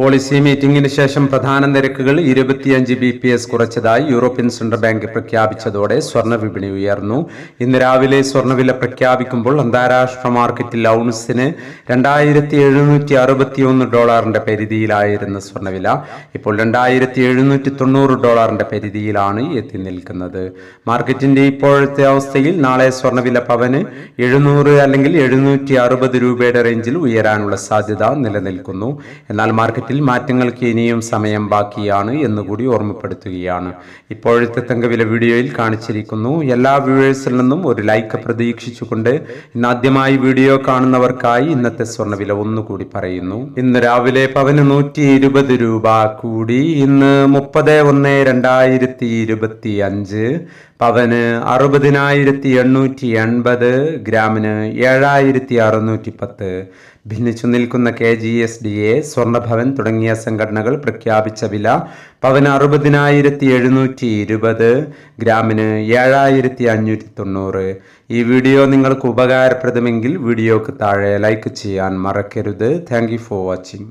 Policy മീറ്റിംഗിന് ശേഷം പ്രധാന നിരക്കുകൾ ഇരുപത്തിയഞ്ച് ബി പി എസ് കുറച്ചതായി യൂറോപ്യൻ സെൻട്രൽ ബാങ്ക് പ്രഖ്യാപിച്ചതോടെ സ്വർണ വിപണി ഉയർന്നു. ഇന്ന് രാവിലെ സ്വർണവില പ്രഖ്യാപിക്കുമ്പോൾ അന്താരാഷ്ട്ര മാർക്കറ്റിൽ ഔൺസിന് രണ്ടായിരത്തി എഴുന്നൂറ്റി അറുപത്തിയൊന്ന് ഡോളറിന്റെ പരിധിയിലായിരുന്ന സ്വർണവില. ഇപ്പോൾ രണ്ടായിരത്തി എഴുന്നൂറ്റി തൊണ്ണൂറ് ഡോളറിന്റെ പരിധിയിലാണ് എത്തി നിൽക്കുന്നത്. മാർക്കറ്റിന്റെ ഇപ്പോഴത്തെ അവസ്ഥയിൽ നാളെ സ്വർണവില പവന് എഴുന്നൂറ് അല്ലെങ്കിൽ എഴുന്നൂറ്റി അറുപത് രൂപയുടെ റേഞ്ചിൽ ഉയരാനുള്ള സാധ്യത നിലനിൽക്കുന്നു. എന്നാൽ മാർക്കറ്റിൽ മാറ്റങ്ങൾക്ക് ഇനിയും സമയം ബാക്കിയാണ് എന്നുകൂടി ഓർമ്മപ്പെടുത്തുകയാണ്. ഇപ്പോഴത്തെ തങ്കവില വീഡിയോയിൽ കാണിച്ചിരിക്കുന്നു. എല്ലാ വ്യൂവേഴ്സിൽ നിന്നും ഒരു ലൈക്ക് പ്രതീക്ഷിച്ചുകൊണ്ട് ഇന്ന് ആദ്യമായി വീഡിയോ കാണുന്നവർക്കായി ഇന്നത്തെ സ്വർണവില ഒന്നുകൂടി പറയുന്നു. ഇന്ന് രാവിലെ പവന് നൂറ്റി ഇരുപത് രൂപ കൂടി. ഇന്ന് മുപ്പത് ഒന്ന് രണ്ടായിരത്തി ഇരുപത്തി അഞ്ച് പവന് അറുപതിനായിരത്തി എണ്ണൂറ്റി എൺപത് ഗ്രാമിന് ഏഴായിരത്തി അറുന്നൂറ്റി പത്ത് ഭിന്നിച്ചു നിൽക്കുന്ന K G S D A Swarnabhavan തുടങ്ങിയ സംഘടനകൾ പ്രഖ്യാപിച്ച വില പവന് അറുപതിനായിരത്തി എഴുന്നൂറ്റി ഇരുപത് ഗ്രാമിന് ഏഴായിരത്തി അഞ്ഞൂറ്റി തൊണ്ണൂറ് ഈ വീഡിയോ നിങ്ങൾക്ക് ഉപകാരപ്രദമെങ്കിൽ വീഡിയോക്ക് താഴെ ലൈക്ക് ചെയ്യാൻ മറക്കരുത്. Thank for watching